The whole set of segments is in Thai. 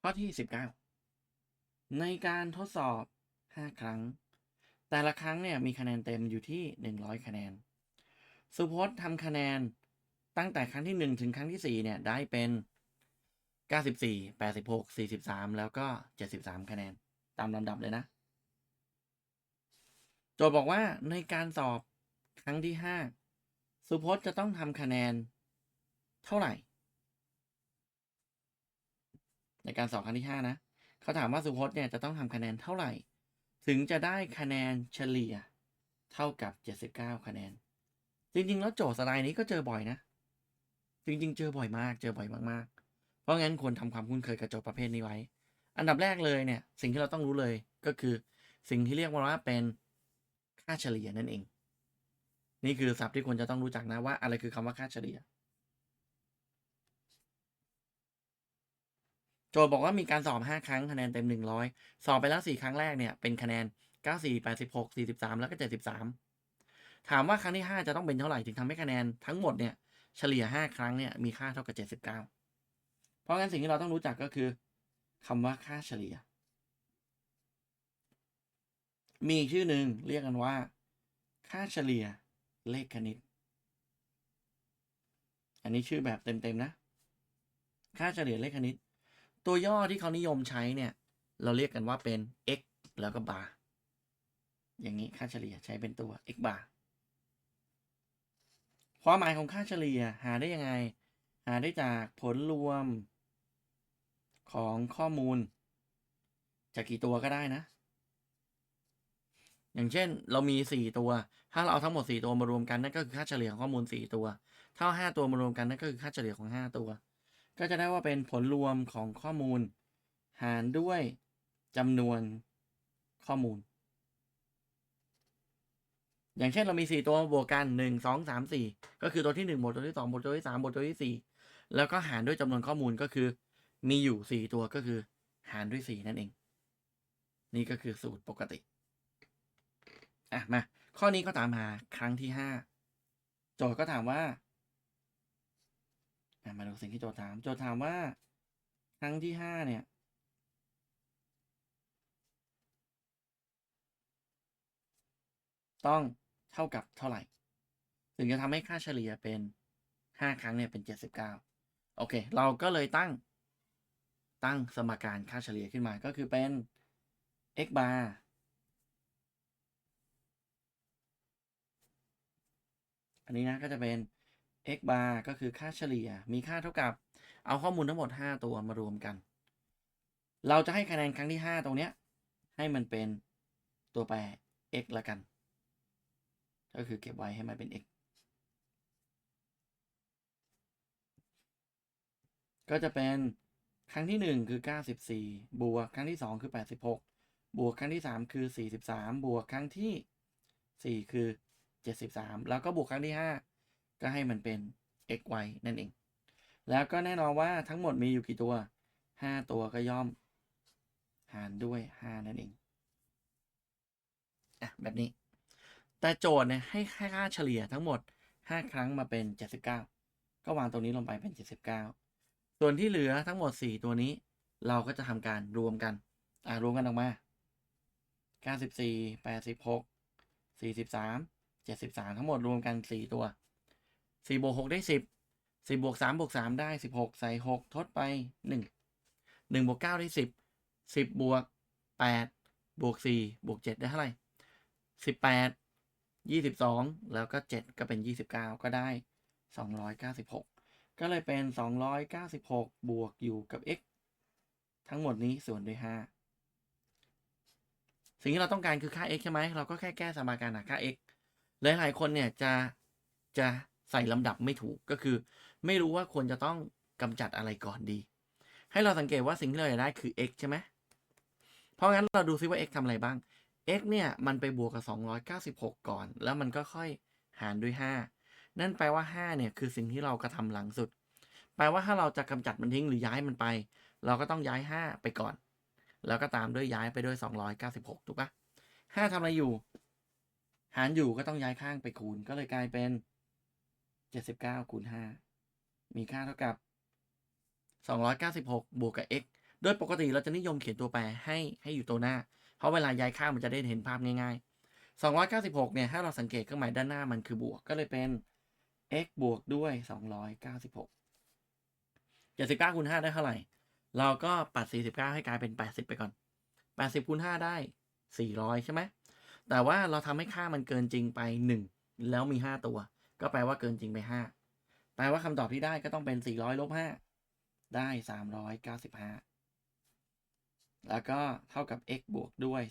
ข้อที่ 19 ในการทดสอบ 5 ครั้ง แต่ละครั้งเนี่ยมีคะแนนเต็มอยู่ที่ 100 คะแนน สุพจน์ทำคะแนนตั้งแต่ครั้งที่ 1 ถึงครั้งที่ 4 เนี่ย ได้เป็น 94 86 43 แล้วก็ 73 คะแนน ตามลำดับเลยนะ โจทย์บอกว่าในการสอบครั้งที่ 5 สุพจน์จะต้องทำคะแนน เท่าไหร่ ในการสอบครั้งที่ 5 นะ เขาถามว่าสุพจน์เนี่ยจะต้องทำคะแนนเท่าไหร่ ถึงจะได้คะแนนเฉลี่ยเท่ากับ 79 คะแนน จริงๆ แล้วโจทย์สไตล์นี้ก็เจอบ่อยนะ จริง ๆ เจอบ่อยมาก เจอบ่อยมากๆ เพราะงั้นควรทำความคุ้นเคยกับโจทย์ประเภทนี้ไว้ อันดับแรกเลยเนี่ย สิ่งที่เราต้องรู้เลยก็คือ สิ่งที่เรียกว่าเป็นค่าเฉลี่ยนั่นเอง นี่คือศัพท์ที่ควรจะต้องรู้จักนะว่าอะไรคือคำว่าค่าเฉลี่ย โจทย์บอกว่ามีการสอบ 5 ครั้งคะแนนเต็ม 100 สอบไปแล้ว 4 ครั้งแรกเนี่ยเป็นคะแนน 94 86 43 แล้วก็ 73 ถามว่าครั้งที่ 5 จะต้องเป็นเท่าไหร่ถึงทำให้คะแนนทั้งหมดเนี่ยเฉลี่ย 5 ครั้งเนี่ยมีค่าเท่ากับ 79 เพราะงั้นสิ่งที่เราต้องรู้จักก็คือคำว่าค่าเฉลี่ย มีชื่อหนึ่งเรียกกันว่า ค่าเฉลี่ยเลขคณิต อันนี้ชื่อแบบเต็มๆนะ ค่าเฉลี่ยเลขคณิต ตัวย่อที่เขานิยมใช้เนี่ย เราเรียกกันว่าเป็น x แล้วก็บาร์อย่างนี้ค่าเฉลี่ยใช้เป็นตัว x บาร์ความหมายของค่าเฉลี่ยหาได้ยังไง หาได้จากผลรวมของข้อมูล จากกี่ตัวก็ได้นะ อย่างเช่นเรามี 4 ตัว ถ้าเราเอาทั้งหมด 4 ตัวมารวมกันนั่นก็คือค่าเฉลี่ยของข้อมูล 4 ตัว ถ้าเอา5ตัวมารวมกันนั่นก็คือค่าเฉลี่ยของ 5 ตัว ก็จะได้ว่าเป็นผลรวมของข้อมูล หารด้วยจำนวนข้อมูล อย่างเช่นเรามี 4 ตัวบวกกัน 1 2 3 4 ก็คือตัวที่ 1 บวกตัวที่ 2 บวกตัวที่ 3 บวกตัวที่ 4 แล้วก็หารด้วยจำนวนข้อมูลก็คือ มีอยู่ 4 ตัวก็คือ หารด้วย 4 นั่นเอง นี่ก็คือสูตรปกติ อะมาข้อนี้ก็ตามหาครั้งที่ 5 โจทย์ก็ถามว่า มาดูสิ่งที่โจทย์ถาม โจทย์ถามว่า ครั้งที่5เนี่ย ต้องเท่ากับเท่าไหร่ ถึงจะทำให้ค่าเฉลี่ยเป็น5ครั้งเนี่ยเป็น79โอเค เราก็เลยตั้งตั้งสมการค่าเฉลี่ยขึ้นมาก็คือเป็น x bar อันนี้นะก็จะเป็น x bar ก็คือค่าเฉลี่ยมีค่าเท่ากับ เอาข้อมูลทั้งหมด 5 ตัวมารวมกัน เราจะให้คะแนนครั้งที่ 5 ตรงเนี้ย ให้มันเป็นตัวแปร x ละกัน ก็คือเก็บไว้ให้มันเป็น x ก็จะเป็นครั้งที่ 1 คือ 94 บวกครั้งที่ 2 คือ 86 บวกครั้งที่ 3 คือ 43 บวกครั้งที่ 4 คือ 73 แล้วก็บวกครั้งที่ 5 ก็ให้มันเป็น x y นั่นเอง แล้วก็แน่นอนว่าทั้งหมดมีอยู่กี่ตัว 5 ตัวก็ย่อม หารด้วย 5 นั่นเอง อะ แบบนี้ แต่โจทย์เนี่ยให้ค่าเฉลี่ยทั้งหมด 5 ครั้งมาเป็น 79 ก็วางตรงนี้ลงไปเป็น 79 ส่วนที่เหลือทั้งหมด 4 ตัวนี้ เราก็จะทำการรวมกัน อะ รวมกันออกมา 94 86 43 73 ทั้งหมดรวมกัน 4 ตัว 4บวก6ได้10 10บวก3บวก3ได้16ใส่6ทดไป1 1บวก9ได้10 10บวก8บวก4บวก7ได้เท่าไหร่18 22แล้วก็7ก็เป็น29ก็ได้296ก็เลยเป็น296บวกอยู่กับ x ทั้งหมดนี้ส่วนด้วย5สิ่งที่เราต้องการคือค่า x ใช่ไหมเราก็แค่แก้สมการหาค่า x หลายๆคนเนี่ยจะจะ ใส่ลำดับไม่ถูกก็คือ ไม่รู้ว่าควรจะต้องกำจัดอะไรก่อนดี ให้เราสังเกตว่าสิ่งที่เราอยากได้คือ x ใช่ไหมเพราะงั้นเราดูซิว่า x ทำอะไรบ้าง x เนี่ยมันไปบวกกับ 296 ก่อน แล้วมันก็ค่อยหารด้วย 5 นั่นแปลว่า 5 เนี่ยคือสิ่งที่เรากระทำหลังสุด แปลว่าถ้าเราจะกำจัดมันทิ้งหรือย้ายมันไป เราก็ต้องย้าย 5 ไปก่อน แล้วก็ตามด้วยย้ายไปด้วย 296 ถูกปะ5ทำอะไรอยู่ หารอยู่ก็ต้องย้ายข้างไปคูณ ก็เลยกลายเป็น 79คูณ5มีค่าเท่ากับ296บวกกับ x โดยปกติเราจะนิยมเขียนตัวแปรให้ให้อยู่ตัวหน้า เพราะเวลาย้ายข้ามันจะได้เห็นภาพง่ายๆ 296 เนี่ย ถ้าเราสังเกตเครื่องหมายด้านหน้ามันคือบวก ก็เลยเป็น x บวกด้วย 296 79คูณ5ได้เท่าไหร่ เราก็ปัด 49 ให้กลายเป็น 80 ไปก่อน 80คูณ5ได้ 400 ใช่ไหม แต่ว่าเราทำให้ค่ามันเกินจริงไป 1 แล้วมี 5 ตัว ก็แปลว่าเกินจริงไป5แปลว่าคำตอบที่ได้ก็ต้องเป็น400ลบ5ได้395แล้วก็เท่ากับ x บวกด้วย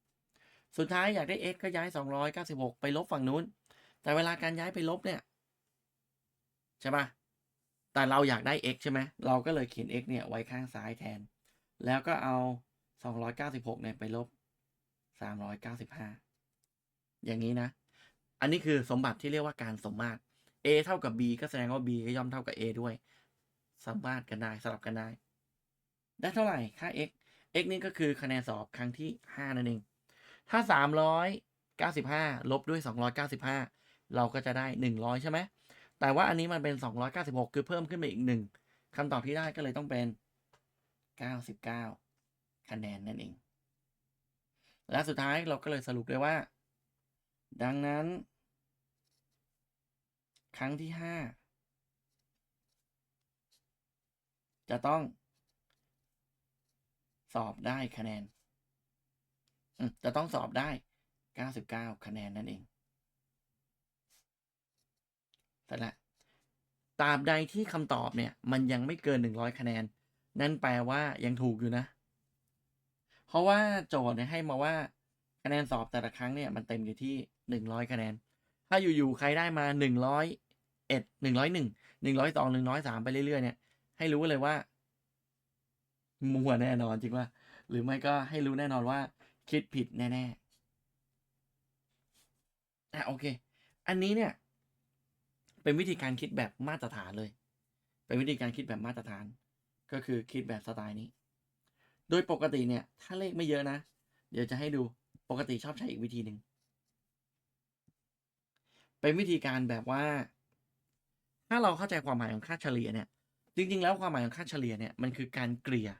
296 สุดท้ายอยากได้ x ก็ย้าย 296 ไปลบฝั่งนู้น แต่เวลาการย้ายไปลบเนี่ย ใช่ปะแต่เราอยากได้ x ใช่ไหม เราก็เลยเขียน x เนี่ยไว้ข้างซ้ายแทน แล้วก็เอา 296 เนี่ยไปลบ 395 อย่างนี้นะ อันนี้คือสมบัติที่เรียกว่าการสมมาตร a เท่ากับ b ก็แสดงว่า b ก็ย่อมเท่ากับ a ด้วยสามาตรกันได้สลับกันได้ ได้เท่าไหร่ค่า x x นี่ก็คือคะแนนสอบครั้งที่ 5 นั่นเอง ถ้า 395 ลบด้วย 295 เราก็จะได้ 100 ใช่ไหม แต่ว่าอันนี้มันเป็น 296 คือเพิ่มขึ้นไปอีก 1คำตอบที่ได้ก็เลยต้องเป็น 99 คะแนนนั่นเอง และสุดท้ายเราก็เลยสรุปเลยว่า ดังนั้น ครั้งที่5จะต้องสอบได้คะแนน จะต้องสอบได้ 99 คะแนนนั่นเองเสร็จละตราบใดที่คำตอบเนี่ย มันยังไม่เกิน 100 คะแนน นั่นแปลว่ายังถูกอยู่นะ เพราะว่าโจทย์เนี่ยให้มาว่าคะแนนสอบแต่ละครั้งเนี่ย มันเต็มอยู่ที่ 100คะแนน ถ้าอยู่ๆใครได้มา101 101 102 103ไปเรื่อยๆเนี่ยให้รู้เลยว่ามัวแน่นอนจริงว่า หรือไม่ก็ให้รู้แน่นอนว่า คิดผิดแน่ๆอะโอเค อันนี้เนี่ย เป็นวิธีการคิดแบบมาตรฐานเลย เป็นวิธีการคิดแบบมาตรฐาน ก็คือคิดแบบสไตล์นี้ โดยปกติเนี่ย ถ้าเลขไม่เยอะนะ เดี๋ยวจะให้ดูปกติชอบใช้อีกวิธีหนึ่ง เป็นวิธีการแบบว่า ถ้าเราเข้าใจความหมายของค่าเฉลี่ยเนี่ย จริง ๆ แล้วความหมายของค่าเฉลี่ยเนี่ยมันคือการเกลี่ย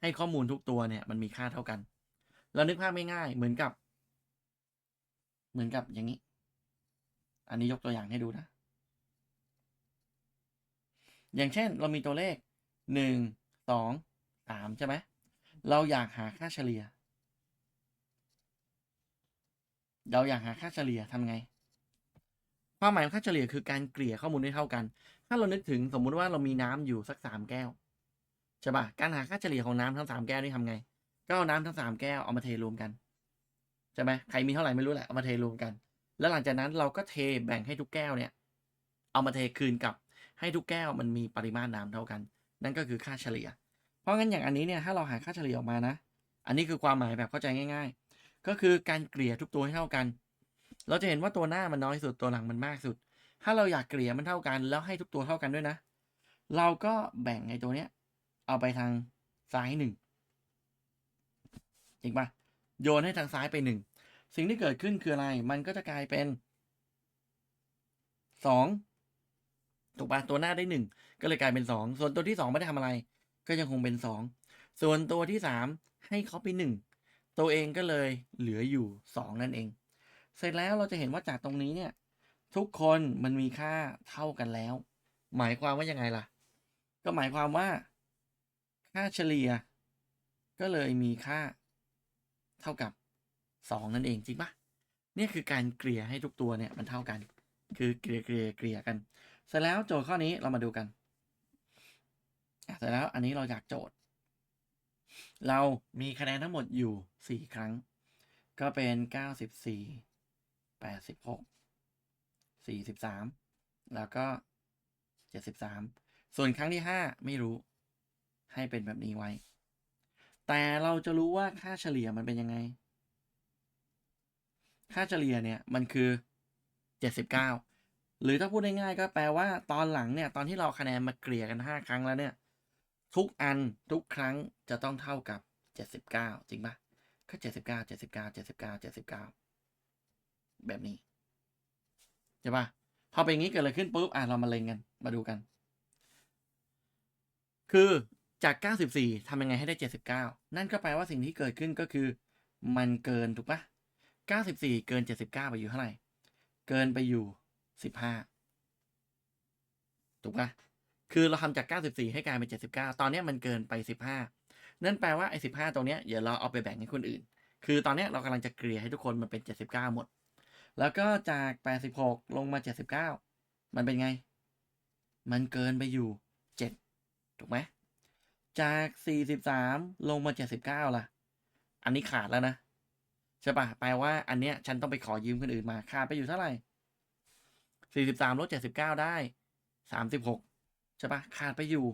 ให้ข้อมูลทุกตัวเนี่ย มันมีค่าเท่ากัน เรานึกภาพง่ายๆเหมือนกับ เหมือนกับอย่างนี้ อันนี้ยกตัวอย่างให้ดูนะ อย่างเช่นเรามีตัวเลขหนึ่งสองสามใช่ไหมเราอยากหาค่าเฉลี่ย เราอยากหาค่าเฉลี่ยทำไง ความหมายของค่าเฉลี่ยคือการเกลี่ยข้อมูลให้เท่ากัน ถ้าเรานึกถึงสมมุติว่าเรามีน้ำอยู่สักสามแก้วใช่ปะการหาค่าเฉลี่ยของน้ำทั้งสามแก้วนี่ทำไง ก็เอาน้ำทั้งสามแก้วเอามาเทรวมกันใช่ไหมใครมีเท่าไหร่ไม่รู้แหละเอามาเทรวมกัน แล้วหลังจากนั้นเราก็เทแบ่งให้ทุกแก้วเนี่ย เอามาเทคืนกลับให้ทุกแก้วมันมีปริมาตรน้ำเท่ากัน นั่นก็คือค่าเฉลี่ย เพราะงั้นอย่างอันนี้เนี่ยถ้าเราหาค่าเฉลี่ยออกมานะ อันนี้คือความหมายแบบเข้าใจง่าย ๆ ก็คือการเกลี่ยทุกตัวให้เท่ากัน เราจะเห็นว่าตัวหน้ามันน้อยสุดตัวหลังมันมากสุด ถ้าเราอยากเกลี่ยมันเท่ากัน แล้วให้ทุกตัวเท่ากันด้วยนะ เราก็แบ่งไอ้ตัวเนี้ย เอาไปทางซ้ายหนึ่งจริงปะโยนให้ทางซ้ายไปหนึ่งสิ่งที่เกิดขึ้นคืออะไร มันก็จะกลายเป็นสองถูกปะตัวหน้าได้หนึ่งก็เลยกลายเป็นสองส่วนตัวที่สองไม่ได้ทำอะไร ก็ยังคงเป็นสองส่วนตัวที่สามให้เขาไปหนึ่งตัวเองก็เลยเหลืออยู่สองนั่นเอง เสร็จแล้วเราจะเห็นว่าจากตรงนี้เนี่ย ทุกคนมันมีค่าเท่ากันแล้ว หมายความว่ายังไงล่ะ ก็หมายความว่า ค่าเฉลี่ย ก็เลยมีค่าเท่ากับสองนั่นเองจริงปะนี่คือการเกลี่ยให้ทุกตัวเนี่ยมันเท่ากัน คือเกลี่ยเกลี่ยเกลี่ยกัน เสร็จแล้วโจทย์ข้อนี้เรามาดูกันเสร็จแล้วอันนี้เราอยากโจทย์ เรามีคะแนนทั้งหมดอยู่สี่ครั้ง ก็เป็นเก้าสิบสี่ แปดสิบหกสี่สิบสามแล้วก็เจ็ดสิบสามส่วนครั้งที่ห้าไม่รู้ ให้เป็นแบบนี้ไว้ แต่เราจะรู้ว่าค่าเฉลี่ยมันเป็นยังไง ค่าเฉลี่ยเนี่ยมันคือเจ็ดสิบเก้าหรือถ้าพูดง่ายๆก็แปลว่าตอนหลังเนี่ย ตอนที่เราคะแนนมาเกลี่ยกันห้าครั้งแล้วเนี่ย ทุกอันทุกครั้งจะต้องเท่ากับเจ็ดสิบเก้าจริงปะก็เจ็ดสิบเก้าเจ็ดสิบเก้าเจ็ดสิบเก้าเจ็ดสิบเก้า แบบนี้ใช่ปะพอเป็นอย่างนี้เกิดอะไรขึ้นปุ๊บอะเรามาเล็งกัน มาดูกัน คือจาก 94ทำยังไงให้ได้ 79 นั่นก็แปลว่าสิ่งที่เกิดขึ้นก็คือ มันเกินถูกปะ94 เกิน 79 ไปอยู่เท่าไหร่ เกินไปอยู่ 15 ถูกปะคือเราทำจาก 94 ให้กลายเป็น 79 ตอนนี้มันเกินไป 15 นั่นแปลว่าไอ้ 15 ตรงเนี้ยเดี๋ยวเราเอาไปแบ่งให้คนอื่น คือตอนนี้เรากำลังจะเกลี่ยให้ทุกคนมันเป็น 79 หมด แล้วก็จาก 86 ลงมา 79 มันเป็นไง มันเกินไปอยู่ 7 ถูกไหม จาก 43 ลงมา 79 ล่ะ อันนี้ขาดแล้วนะ ใช่ปะแปลว่าอันเนี้ยฉันต้องไปขอยืมคนอื่นมา ขาดไปอยู่เท่าไหร่ 43 ลด 79 ได้ 36 ใช่ปะขาดไปอยู่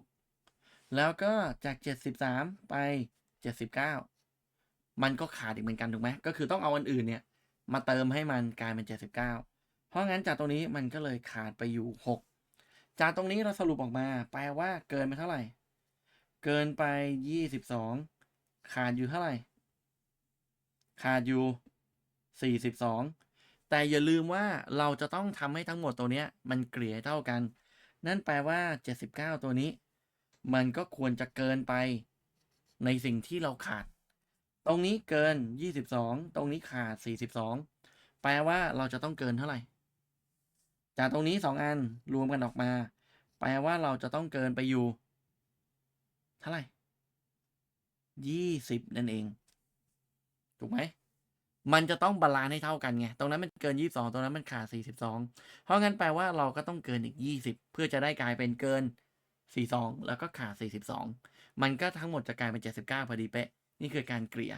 36 แล้วก็จาก 73 ไป 79 มันก็ขาดอีกเหมือนกันถูกไหมก็คือต้องเอาอันอื่นเนี่ย มาเติมให้มันกลายเป็น 79 เพราะงั้นจากตรงนี้มันก็เลยขาดไปอยู่ 6 จากตรงนี้เราสรุปออกมา แปลว่าเกินไปเท่าไหร่ เกินไป 22 ขาดอยู่เท่าไหร่ ขาดอยู่ 42 แต่อย่าลืมว่าเราจะต้องทำให้ทั้งหมดตัวเนี้ยมันเกลี่ยเท่ากัน นั่นแปลว่า 79 ตัวนี้ มันก็ควรจะเกินไปในสิ่งที่เราขาด ตรงนี้เกิน 22 ตรงนี้ขาด 42 แปลว่าเราจะต้องเกินเท่าไหร่ จากตรงนี้สองอันรวมกันออกมา แปลว่าเราจะต้องเกินไปอยู่ เท่าไหร่ยี่สิบนั่นเอง ถูกไหม มันจะต้องบาลานซ์ให้เท่ากันไง ตรงนั้นมันเกินยี่สิบสองตรงนั้นมันขาดสี่สิบสองเพราะงั้นแปลว่าเราก็ต้องเกินอีกยี่สิบเพื่อจะได้กลายเป็นเกินสี่สองแล้วก็ขาดสี่สิบสองมันก็ทั้งหมดจะกลายเป็นเจ็ดสิบเก้าพอดีเป๊ะ นี่คือการเกลี่ย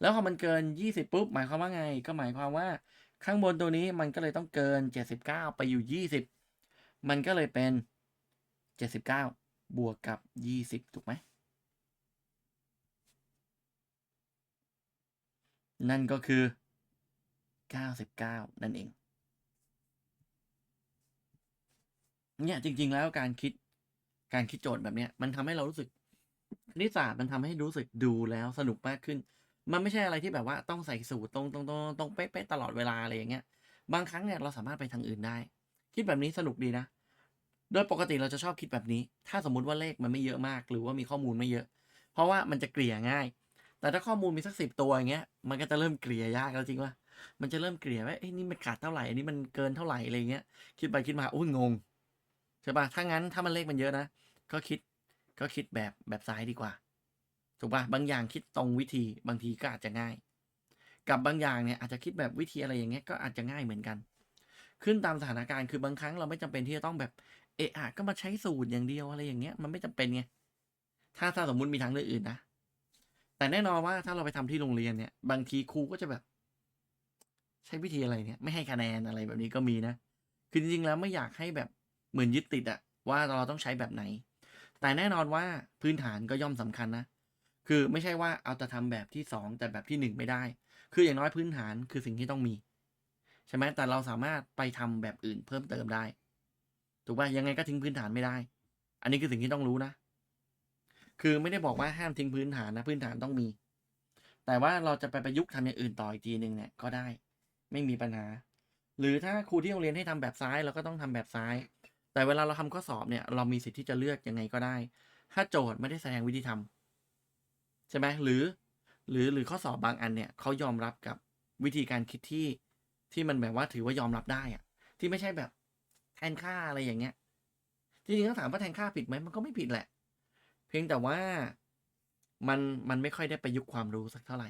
แล้วพอมันเกินยี่สิบปุ๊บ หมายความว่าไง ก็หมายความว่า ข้างบนตัวนี้มันก็เลยต้องเกิน 79 ไปอยู่ 20 มันก็เลยเป็น 79 บวกกับ 20 ถูกไหม นั่นก็คือ 99 นั่นเอง เนี่ยจริง ๆ แล้วการคิดการคิดโจทย์แบบเนี้ยมันทำให้เรารู้สึก คณิตศาสตร์มันทำให้รู้สึกดูแล้วสนุกมากขึ้น มันไม่ใช่อะไรที่แบบว่าต้องใส่สูตรตรงตรงตรงตรงเป๊ะๆตลอดเวลาอะไรอย่างเงี้ย บางครั้งเนี่ยเราสามารถไปทางอื่นได้ คิดแบบนี้สนุกดีนะ โดยปกติเราจะชอบคิดแบบนี้ ถ้าสมมุติว่าเลขมันไม่เยอะมาก หรือว่ามีข้อมูลไม่เยอะ เพราะว่ามันจะเกลี่ยง่าย แต่ถ้าข้อมูลมีสักสิบตัวอย่างเงี้ย มันก็จะเริ่มเกลี่ยยากแล้วจริงว่ามันจะเริ่มเกลี่ยว่าเอ้ยนี่มันขาดเท่าไหร่ อันนี้มันเกินเท่าไหร่อะไรเงี้ย คิดไปคิดมา อุ้ยงง ใช่ปะถ้างั้นถ้ามันเลขมันเยอะนะ ก็คิด ก็คิดแบบแบบซ้ายดีกว่า ถูกปะบางอย่างคิดตรงวิธีบางทีก็อาจจะง่าย กับบางอย่างเนี่ยอาจจะคิดแบบวิธีอะไรอย่างเงี้ยก็อาจจะง่ายเหมือนกัน ขึ้นตามสถานการณ์คือบางครั้งเราไม่จำเป็นที่จะต้องแบบเอะอะก็มาใช้สูตรอย่างเดียวอะไรอย่างเงี้ยมันไม่จำเป็นไงถ้าถ้าสมมติมีทางเลือกอื่นนะแต่แน่นอนว่าถ้าเราไปทำที่โรงเรียนเนี่ย บางทีครูก็จะแบบ ใช้วิธีอะไรเนี่ย ไม่ให้คะแนนอะไรแบบนี้ก็มีนะคือจริงๆแล้วไม่อยากให้แบบเหมือนยึดติดอะว่าเราต้องใช้แบบไหน แต่แน่นอนว่าพื้นฐานก็ย่อมสำคัญนะ คือไม่ใช่ว่าเอาแต่ทำแบบที่สองแต่แบบที่หนึ่งไม่ได้ คืออย่างน้อยพื้นฐานคือสิ่งที่ต้องมี ใช่ไหมแต่เราสามารถไปทำแบบอื่นเพิ่มเติมได้ ถูกป่ะยังไงก็ทิ้งพื้นฐานไม่ได้ อันนี้คือสิ่งที่ต้องรู้นะ คือไม่ได้บอกว่าห้ามทิ้งพื้นฐานนะ พื้นฐานต้องมี แต่ว่าเราจะไปประยุกต์ทำอย่างอื่นต่ออีกทีหนึ่งเนี่ยก็ได้ ไม่มีปัญหา หรือถ้าครูที่โรงเรียนให้ทำแบบซ้ายเราก็ต้องทำแบบซ้าย แต่เวลาเราทำข้อสอบเนี่ยเรามีสิทธิ์ที่จะเลือกยังไงก็ได้ ถ้าโจทย์ไม่ได้แสดงวิธีทำใช่ไหมหรือ หรือหรือข้อสอบบางอันเนี่ยเขายอมรับกับวิธีการคิดที่ที่มันแบบว่าถือว่ายอมรับได้อะที่ไม่ใช่แบบแทนค่าอะไรอย่างเงี้ยจริงๆต้องถามว่าแทนค่าผิดไหมมันก็ไม่ผิดแหละ เพียงแต่ว่ามันมันไม่ค่อยได้ประยุกต์ความรู้สักเท่าไหร่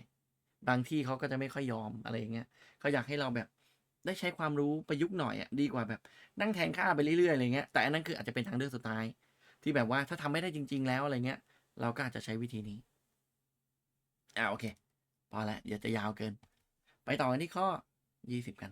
บางที่เขาก็จะไม่ค่อยยอมอะไรอย่างเงี้ยเขาอยากให้เราแบบ ได้ใช้ความรู้ประยุกต์หน่อยอะดีกว่าแบบนั่งแทนค่าไปเรื่อยๆอะไรเงี้ยแต่อันนั้นคืออาจจะเป็นทางเลือกสุดท้าย ที่แบบว่าถ้าทำไม่ได้จริง ๆ แล้วอะไรเงี้ย เราก็อาจจะใช้วิธีนี้อ่าโอเค พอละเดี๋ยวจะยาวเกิน ไปต่อกันที่ข้อยี่สิบกัน